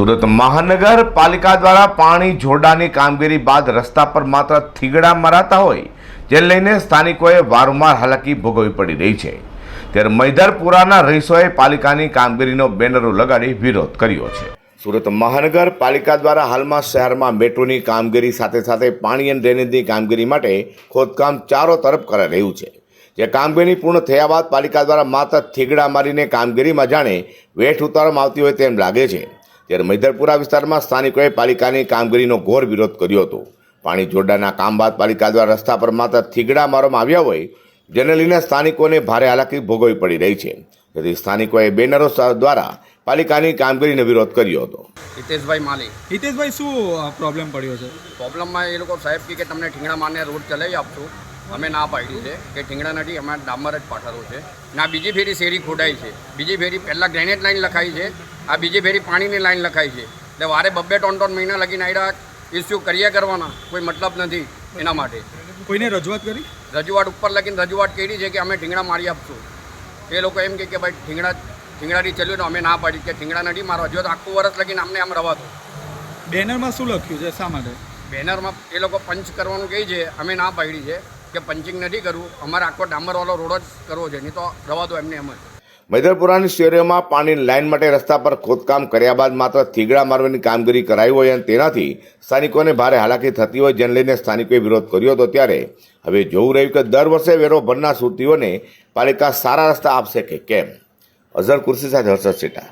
સુરત મહાનગરપાલિકા દ્વારા પાણી જોડાની કામગીરી બાદ રસ્તા પર માત્ર થીગડા મરાતા હોય જે લઈને સ્થાનિકોએ વારંવાર હાલાકી ભોગવવી પડી રહી છે. ત્યારે મૈદરપુરાના રહીશોએ પાલિકાની કામગીરીનો બેનરો લગાડી વિરોધ કર્યો છે. સુરત મહાનગરપાલિકા દ્વારા હાલમાં શહેરમાં મેટ્રોની કામગીરી સાથે સાથે પાણી અને ડ્રેનેજની કામગીરી માટે ખોદકામ ચારો તરફ કરાઈ રહ્યું છે. જે કામગીરી પૂર્ણ થયા બાદ પાલિકા દ્વારા માત્ર થીગડા મારીને કામગીરીમાં જાણે વેઠ ઉતારવામાં આવતી હોય તેમ લાગે છે. ત્યારે મૈદરપુરા વિસ્તારમાં સ્થાનિકોએ પાલિકાની કામગીરીનો ઘોર વિરોધ કર્યો હતો. પાણી જોડાના કામ બાદ પાલિકા દ્વારા રસ્તા પર માત્ર થીગડા મારવામાં આવ્યા હોય જેને લઈને સ્થાનિકોને ભારે હાલાકી ભોગવવી પડી રહી છે. તેથી સ્થાનિકોએ બેનરો સ- દ્વારા પાલિકાની કામગીરીનો વિરોધ કર્યો હતો. હિતેશભાઈ માલી હિતેશભાઈ શું પ્રોબ્લેમ પડ્યો છે? પ્રોબ્લેમમાં એ લોકો સાહેબ કે તમને ઠીંગણા મારને રોડ ચલાવી આપશું. અમે ના પાડી છે કે ઠીંગણા નથી અમારે ડામર જ પાથરવું છે. ના બીજી ફેરી શેરી ખોડાઈ છે. બીજી ફેરી પહેલાં ગ્રેનેટ લાઇન લખાઈ છે. આ બીજી ફેરી પાણીની લાઈન લખાઈ છે. એટલે વારે બબ્બે ત્રણ ત્રણ મહિના લગીને આવ્યા ઇસ્યુ કર્યા કરવાના કોઈ મતલબ નથી એના માટે. કોઈને રજૂઆત કરી? રજૂઆત ઉપર લગીને રજૂઆત કરી છે કે અમે ઠીંગણા મારી આપશું. એ લોકો એમ કે ભાઈ ઠીંગણા ઠીંગણાથી ચલ્યું તો અમે ના પાડી કે ઠીંગણા નથી મારવા. જો આખું વર્ષ લગીને અમને આમ રવા દો બેનરમાં શું લખ્યું છે? શા માટે? બેનરમાં એ લોકો પંચ કરવાનું કહે છે અમે ના પાડી છે કે પંચિંગ નથી કરવું અમારે આખો ડામરવાળો રોડ જ કરવો છે નહીં તો રવા દો એમને એમ જ. મૈદરપુરાની શેરીઓમાં પાણીની લાઇન માટે રસ્તા પર ખોદકામ કર્યા બાદ માત્ર થીગડા મારવાની કામગીરી કરાઈ હોય અને તેનાથી સ્થાનિકોને ભારે હાલાકી થતી હોય, જેને લઈને સ્થાનિકોએ વિરોધ કર્યો હતો ત્યારે. હવે જોવું રહ્યું કે દર વર્ષે વેરો ભરનાર સુરતીઓને પાલિકા સારા રસ્તા આપશે કે કેમ? અઝર કુર્સી સાથે હર્ષદ સેટા